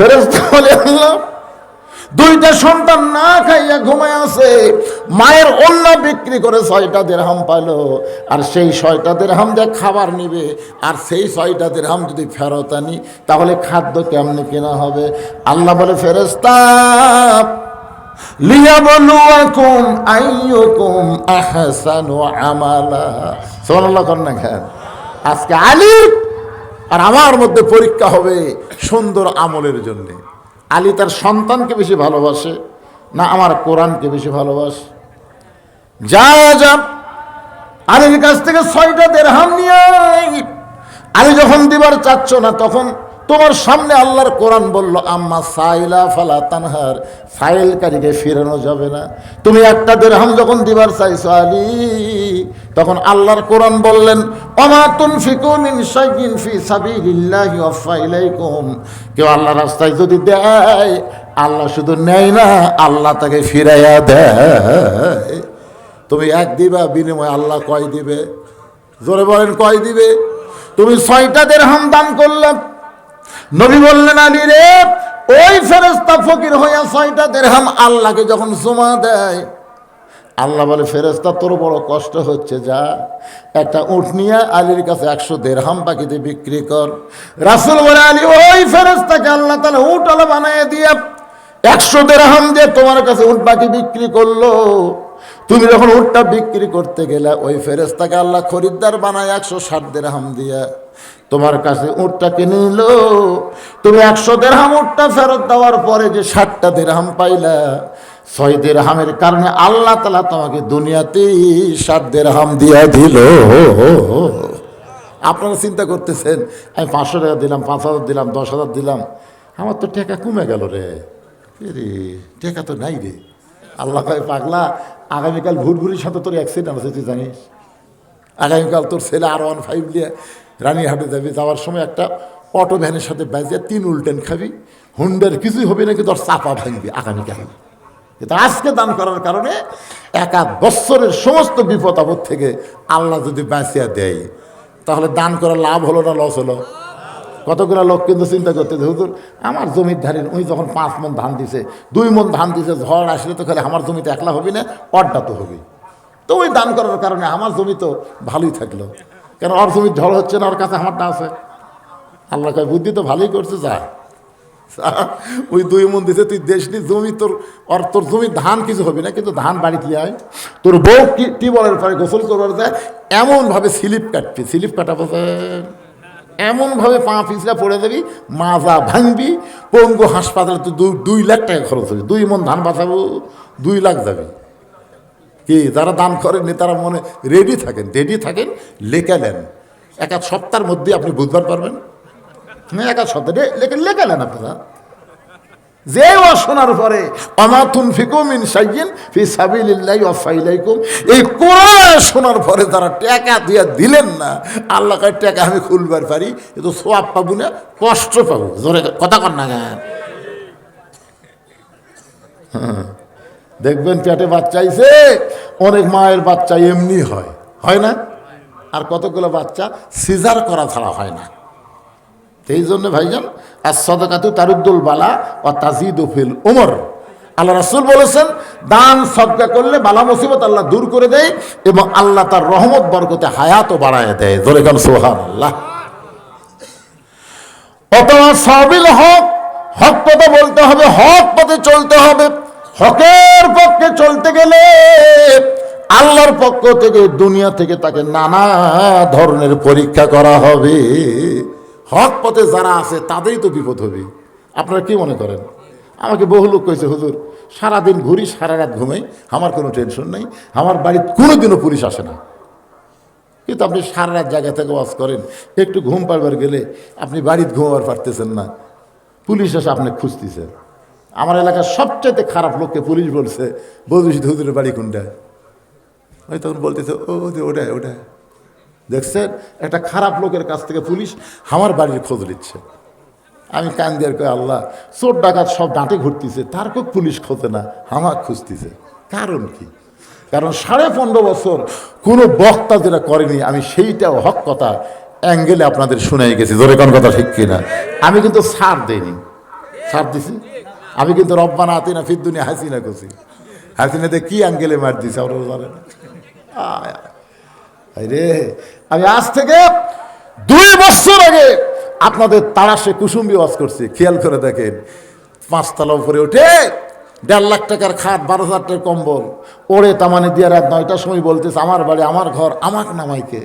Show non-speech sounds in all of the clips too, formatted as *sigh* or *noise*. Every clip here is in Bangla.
ফেরেস্তা বলে, আল্লাহ, দুইটা সন্তান না খাইয়া ঘুমায় আছে, মায়ের অন্য বিক্রি করে ছয়টা দেড়হাম পাইলো, আর সেই ছয়টা দেড়হাম দিয়ে খাবার নিবে, আর সেই ছয়টা দেড়হাম যদি ফেরত আনি, তাহলে খাদ্য কেমনে কেনা হবে? আল্লাহ বলে ফেরেস্তা লিয়াবলুয়াকুম আইয়ুকুম আহসানু আমালা। সুবহানাল্লাহ কর না খান আজকে আলী আর আমার মধ্যে পরীক্ষা হবে সুন্দর আমলের জন্যে। আলী তার সন্তানকে বেশি ভালোবাসে না আমার কোরআনকে বেশি ভালোবাসে। যা যা আলীর কাছ থেকে ছয়টা দেড়হাম নিয়ে। আলী যখন দিবার চাচ্ছ না, তখন তোমার সামনে আল্লাহর কোরআন বলল, আম্মা সাইলা ফালা তানহার। সাইলকারীকে ফিরানো যাবে না। তুমি একটা দেড়হাম যখন দিবার চাইছো, আলী, তখন আল্লাহর কোরআন বললেন অমা তুনফিকু মিন শাইইন ফি সাবিলিল্লাহি ওয়াফা ইলাইকুম। কেউ আল্লাহ রাস্তায় যদি দেয়, আল্লাহ শুধু নেয় না, আল্লাহ তাকে ফিরাইয়া দেয়। তুমি এক দিবা, বিনিময়ে আল্লাহ কয় দিবে? জোরে বলেন, কয় দিবে? তুমি ছয়টা দেড়হাম দান করলে নবী বললেন, আলী রে, ওই ফেরেস্তা ফকির হইয়া ছয়টা দেড়হাম আল্লাহকে যখন জমা দেয়, আল্লাহ বলে ফেরেস্তা তোর বড় কষ্ট হচ্ছে, যা। একটা উঠ নিয়ে আলীর কাছে একশো দেড়হাম পাখিতে বিক্রি কর। রাসুল বলে, আলী, ওই ফেরেস্তাকে আল্লাহ তাহলে উঠ আলো বানায় দিয়ে একশো দেড়হাম দিয়ে তোমার কাছে উঠ পাখি বিক্রি করল। তুমি যখন উটটা বিক্রি করতে গেলে, ওই ফেরেস্তাকে আল্লাহ খরিদ্দার বানায় একশো ষাট দেড়হাম দিয়া। তোমার কাছে উটটা কিনে নিল? তুমি একশো দেড়হাম উটটা ফেরত দেওয়ার পরে যে ষাটটা দেড়হাম পাইলা, ছয় দেড়হামের কারণে আল্লাহ তালা তোমাকে দুনিয়াতেই ষাট দেড়হাম দিয়া দিল। আপনারা চিন্তা করতেছেন, আমি পাঁচশো টাকা দিলাম, পাঁচ হাজার দিলাম, দশ হাজার দিলাম। আমার তো টাকা কমে গেল রে। রে, টাকা তো নাই রে। আল্লাহ কয় পাগলা, আগামীকাল ভুটভুরির সাথে তোর অ্যাক্সিডেন্ট আছে, তুই জানিস? আগামীকাল তোর ছেলে আর ওয়ান ফাইভ নিয়ে রানীহাটে যাবি, যাওয়ার সময় একটা অটো ভ্যানের সাথে বাজে তিন উল্টেন খাবি। হুন্ডার কিছুই হবে না, কিন্তু চাপা ভাঙবি আগামীকাল কিন্তু আজকে দান করার কারণে এক বৎসরের সমস্ত বিপদ আপদ থেকে আল্লাহ যদি বাঁচিয়া দেয়, তাহলে দান করার লাভ হলো না লস হলো? কতগুলো লোক কিন্তু চিন্তা করতে হুজুর, আমার জমির ধারে উনি যখন পাঁচ মন ধান দিছে, দুই মন ধান দিছে, ঝড় আসলে তো খালি আমার জমিতে একলা হবে না, অড্ডা তো হবে তো ওই দান করার কারণে আমার জমি তো ভালোই থাকল। কেন ওর জমির ঝড় হচ্ছে না? ওর কাছে আমারটা আছে। আল্লাহ কয়, বুদ্ধি তো ভালোই করছে, যা। *laughs* ওই দুই মন দিছে, তুই দেশ নি, জমি তোর, আর তোর জমি ধান কিছু হবে না, কিন্তু ধান বাড়িতে আয়। তোর বউ টিবলের পরে গোসল করবার যায়? এমনভাবে স্লিপ কাটবি, স্লিপ কাটা বোঝেন এমনভাবে পা পিছলা পড়ে যাবি, মাজা ভাঙবি, পঙ্গু হাসপাতালে তো দুই দুই লাখ টাকা খরচ হবে, দুই মন ধান বাঁচাবো, দুই লাখ যাবে। কি, যারা দান করেননি, তারা মনে রেডি থাকেন রেডি থাকেন লেখা এক এক সপ্তাহের মধ্যে আপনি বুঝবার পারবেন। হ্যাঁ এক এক সপ্তাহে লেখে লেখা নেন আপনারা। যে শোনার পরে অমাতুন ফিকুম ইন সাইয়িন ফি সাবিলিল্লাহি ওয়া ফাইলাইকুম এই কোরআন শোনার পরে তারা টাকা দিয়ে দিলেন না, আল্লাহ কার টাকা আমি খুলবার পারি কিন্তু সোয়াব পাবো না, কষ্ট পাবো। জোরে কথা কর না গান দেখবেন পেটে বাচ্চা আইছে, অনেক মায়ের বাচ্চা এমনি হয়। হয় না? আর কতগুলো বাচ্চা সিজার করা ছাড়া হয় না। এই জন্য ভাইজান আর সদকাতু তারুদ্দুল বালা ও তাজিদ ফিল উমর। আল্লাহ রাসুল বলেছেন, দান, সদকা করলে বালা মুসিবত আল্লাহ দূর করে দেয় এবং আল্লাহ তার রহমত, বরকতে হায়াতও বাড়ায় দেয়। গেল সোহান আল্লাহ অথবা সাবিল হক হক পথে বলতে হবে, হক পথে চলতে হবে। হকের পক্ষে চলতে গেলে আল্লাহর পক্ষ থেকে দুনিয়া থেকে তাকে নানা ধরনের পরীক্ষা করা হবে। হক পথে যারা আছে, তাদেরই তো বিপদ হবে। আপনারা কি মনে করেন? আমাকে বহু লোক কয়েছে হুজুর, সারাদিন ঘুরি, সারা রাত ঘুমাই, আমার কোনো টেনশন নেই, আমার বাড়িতে কোনো দিনও পুলিশ আসে না। কিন্তু আপনি সারা রাত জায়গা থেকে ওয়াজ করেন, একটু ঘুম পাড়বার গেলে আপনি বাড়িতে ঘুমাবার পারতেছেন না। পুলিশ এসে আপনি খুঁজতেছে আমার এলাকার সবচেয়ে খারাপ লোককে পুলিশ বলছে বলছি হুজুরের বাড়ি কোনটা? ওই তখন বলতেছে, ও যে ওটাই ওটাই। দেখছেন? একটা খারাপ লোকের কাছ থেকে পুলিশ আমার বাড়ির খোঁজ নিচ্ছে। আমি কান দিয়ে কই, আল্লাহ, চোর ডাকাত সব ডাঁটে ঘুরতেছে, তার কেউ পুলিশ খোঁজে না? আমার খুঁজতেছে। কারণ কি? কারণ সাড়ে পনেরো বছর কোনো বক্তা যেটা করেনি, আমি সেইটা হক কথা, অ্যাঙ্গেলে আপনাদের শুনে গেছি। জোরে কোন কথা ঠিক কিনা? আমি কিন্তু সার দেইনি। ছাড় দিছি? আমি কিন্তু রব্বানা আতি না ফির দুনিয়া হাসিনা করছি। হাসিনাতে কি অ্যাঙ্গেলে মার দিছে আমরা রে, আমি আজ থেকে দুই বছর আগে আপনাদের তাড়াশে কুসুম্বি ওয়াজ করছি। খেয়াল করে দেখেন, পাঁচতলা উপরে উঠে দেড় লাখ টাকার খাট, বারো হাজার টাকার কম্বল, ওরে তামানে দিয়ে রাত নয়টার সময় বলতেছে, আমার বাড়ি, আমার ঘর, আমাক নামাইকে।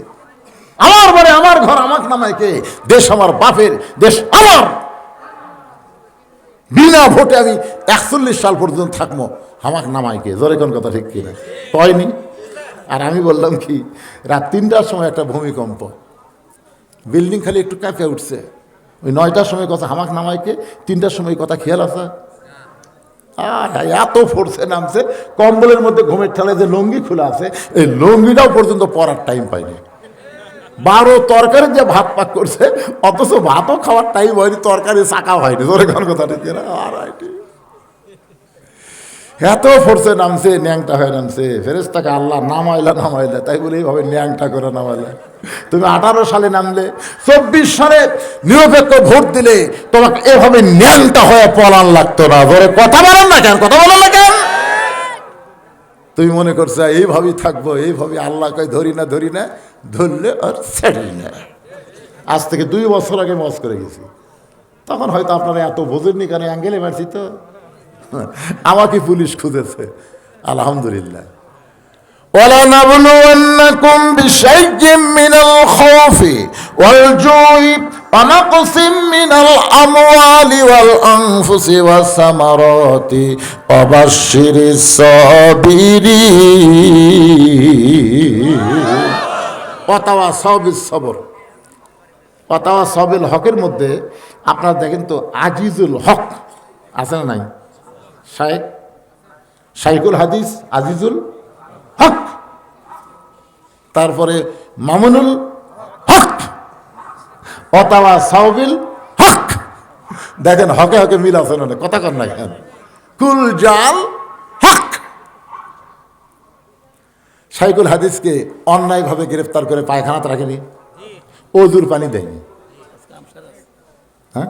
আমার বাড়ি, আমার ঘর, আমাক নামাইকে। দেশ আমার বাপের, দেশ আমার। বিনা ভোটে আমি একচল্লিশ সাল পর্যন্ত থাকব। আমাক নামাইকে জোরে কোন কথা ঠিক কিনা? কয়নি? আর আমি বললাম কি, রাত তিনটার সময় একটা ভূমিকম্প। বিল্ডিং খালি একটু কাঁপে উঠছে। ওই নয়টার সময় কথা হামাক নামাইকে তিনটার সময় কথা খেয়াল আছে? আর এত ফোর্সে নামছে। কম্বলের মধ্যে ঘুমের ঠেলে যে লুঙ্গি খোলা আছে, এই লুঙ্গিটাও পর্যন্ত পরার টাইম পাইনি। বারো তরকারি যে ভাত পাক করছে, অথচ ভাতও খাওয়ার টাইম হয়নি, তরকারি চাকা হয়নি। ধরে কোন কথা ঠিক আর এত ফোর্সে নামছে, ন্যাংটা হয়ে নামছে। ফেরেস্তাকে আল্লাহ নামাইলা নামাইলা। তাই বলে এইভাবে ন্যাংটা করে নামাইলা। তুমি আঠারো সালে নামলে, চব্বিশ সালে নিরপেক্ষ ভোট দিলে তোমাকে এভাবে ন্যাংটা হয়ে পলান লাগতো না। ধরে কথা বলেন না কেন? কথা বলেন না তুমি মনে করছো এইভাবেই থাকবো এইভাবে আল্লাহ কয় ধরি না ধরি না ধরলে আর ছেড়ি না আজ থেকে দুই বছর আগে মজ করে গেছি তখন হয়তো আপনারা এত বোঝেননি কেন অ্যাঙ্গেলে মারছি তো আমাকে পুলিশ খুঁজেছে আলহামদুলিল্লাহ ولنبلونكم بشيء من الخوف والجوع ونقص من الأموال والأنفس والثمرات وبشر الصابرين অতাওয়া সবিল সবর অতাওয়া সবিল হকের মধ্যে আপনারা দেখেন তো আজিজুল হক আছে না নাই শায়েক শাইকুল হাদিস আজিজুল হক তারপরে মামুনুল হক অতাওয়া সাউবিল হক। দেখেন হকে হকে মিল আছে না কথা কর না কেন? কুল জাল হক। শাইকুল হাদিসকে অন্যায়ভাবে গ্রেফতার করে পায়খানাতে রাখেনি। অজুর পানি দেয়নি। হ্যাঁ?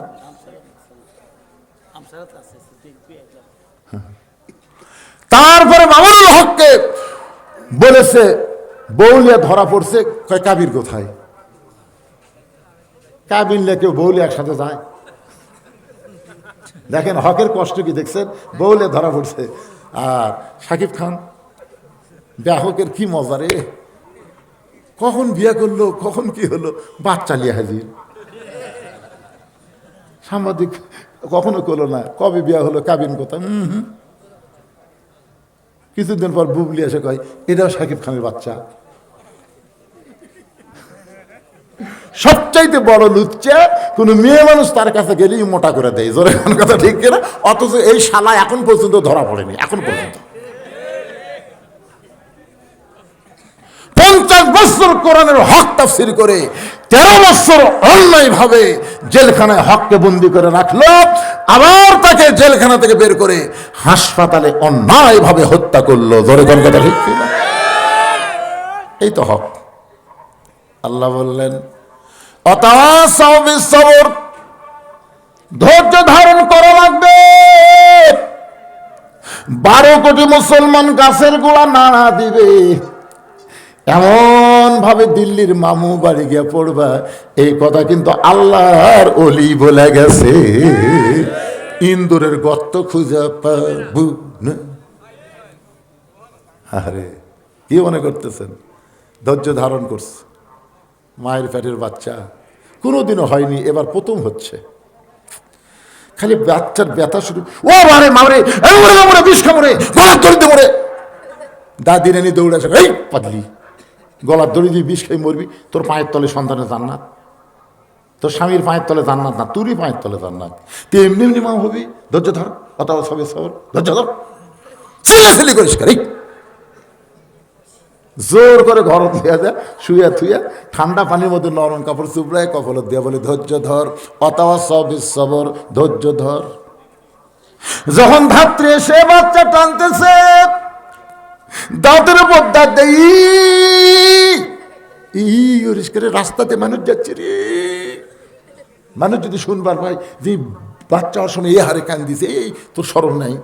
তারপরে মামুনুল হককে বলেছে বৌলিয়া ধরা পড়ছে, কয় কাবির কোথায়? কাবিনলে কেউ বৌলে একসাথে যায়। দেখেন হকের কষ্ট কি দেখছেন? বৌলে ধরা পড়ছে। আর সাকিব খান, ব্যাহকের কি মজা রে? কখন বিয়ে করল, কখন কি হলো? বাচ্চা লিয়ে হাজির। সাংবাদিক কখনো করল না, কবে বিয়ে হলো, কাবিন কোথায়? হুম। কিছুদিন পর বুবলি এসে কয়, এটাও সাকিব খানের বাচ্চা। সবচাইতে বড় লুচ্চা, কোনো মেয়ে মানুষ তার কাছে গেলেই মোটা করে দেয়। জোরে কথা ঠিক কিনা? অথচ এই শালা এখন পর্যন্ত ধরা পড়েনি, এখন পর্যন্ত। পঞ্চাশ বছর কোরআনের হক তাফসির করে তেরো বছর অন্যায় ভাবে জেলখানায় হককে বন্দি করে রাখল, আবার তাকে জেলখানা থেকে বের করে হাসপাতালে অন্যায় ভাবে হত্যা করল। ধরে কোন কথা ঠিক? এই তো হক। আল্লাহ বললেন অতাসাও বিশ্বর ধৈর্য ধারণ করা লাগবে। বারো কোটি মুসলমান গাছের গোড়া নাড়া দিবে। এমন ভাবে দিল্লির মামু বাড়ি গিয়ে পড়বা। এই কথা কিন্তু আল্লাহর অলি বলে গেছে। ইন্দুরের গর্ত খুঁজে পাবু আরে, কি মনে করতেছেন? ধৈর্য ধারণ করছে। মায়ের পেটের বাচ্চা। কোনোদিনও হয়নি, এবার প্রথম হচ্ছে। খালি বাচ্চার ব্যথা শুরু। ও মারে মারে এই বিষ খামরে গলার দড়ি দিয়ে মরে। দাদি আসে, এই পাগলি, গলার দড়ি দিয়ে বিষ খাই মরবি, তোর পায়ের তলে সন্তানের জান্নাত। তোর স্বামীর পায়ের তলে জান্নাত না, তুরই পায়ের তলে জান্নাত। তুই এমনি এমনি মা হবি, ধৈর্য ধর, কথা সবে সবর ধৈর্য ধর। ছেলে করিস করে জোর করে ঘর থুয়া যায় শুয়ে থুয়া ঠান্ডা পানির মধ্যে নরম কাপড় চুপড়ায় কপালত দিয়া বলে, ধৈর্য ধর অতাওয়া ধৈর্য ধর। যখন ধাত্রী এসে বাচ্চা টানতেছে, দাঁতের উপর দাঁত দেয়, ই- ই করে রাস্তাতে মানুষ যাচ্ছে রে। মানুষ যদি শুনবার পায় যে বাচ্চা হওয়ার সময় এই হারে কান দিছে, এই, তোর স্মরণ নাই।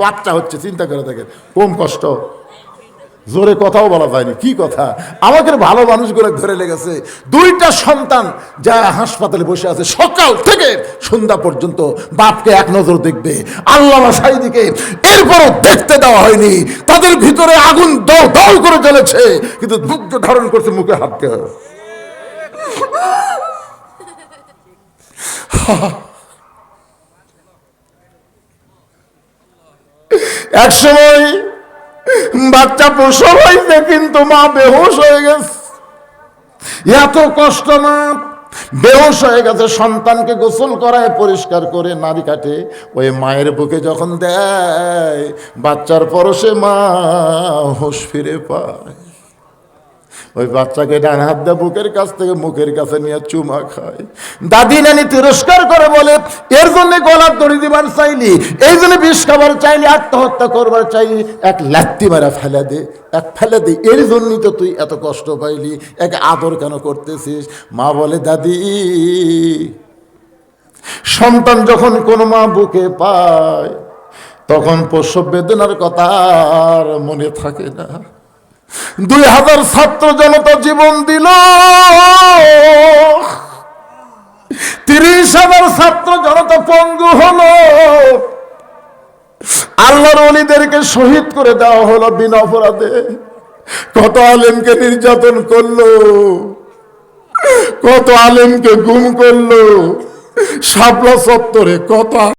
বাচ্চা হচ্ছে, চিন্তা করে দেখেন, কম কষ্ট। জোরে কথাও বলা যায়নি, কি কথা? আমাকে ভালো মানুষগুলো ধরে লেগেছে। দুইটা সন্তান যা হাসপাতালে বসে আছে, সকাল থেকে সন্ধ্যা পর্যন্ত বাপকে এক নজর দেখবে। আল্লাহ সাইদিকে এরপরও দেখতে দেওয়া হয়নি। তাদের ভিতরে আগুন দল দল করে জ্বলেছে, কিন্তু দুগ্ধ ধারণ করছে মুখে হাত দিয়ে *laughs* এক সময় বাচ্চা প্রসব হয়েছে কিন্তু মা বেহুশ হয়ে গেছে। এত কষ্ট না বেহোশ হয়ে গেছে, সন্তানকে গোসল করায় পরিষ্কার করে নারী কাটে। ওই মায়ের বুকে যখন দেয়, বাচ্চার পরশে মা হুঁশ ফিরে পায়। ওই বাচ্চাকে ডান হাত দিয়ে বুকের কাছ থেকে মুখের কাছে নিয়ে চুমা খায়। দাদি নানি তিরস্কার করে বলে, এর জন্য গলার দড়ি দিবার চাইলি, এই জন্য বিষ খাবার চাইলি, আত্মহত্যা করবার চাইলি। এক লাত্তি মারা ফেলে দে, এক ফেলে দে, এর জন্যই তো তুই এত কষ্ট পাইলি, এক আদর কেন করতেছিস? মা বলে, দাদি, সন্তান যখন কোনো মা বুকে পায়, তখন প্রসব বেদনার কথা আর মনে থাকে না। দুই হাজার ছাত্র জনতা জীবন দিল। তিরিশ হাজার ছাত্র জনতা পঙ্গু হলো। আল্লাহর অলিদেরকে শহীদ করে দেওয়া হলো বিনা অপরাধে। কত আলেমকে নির্যাতন করল, কত আলেমকে গুম করল, শাপলা চত্বরে কত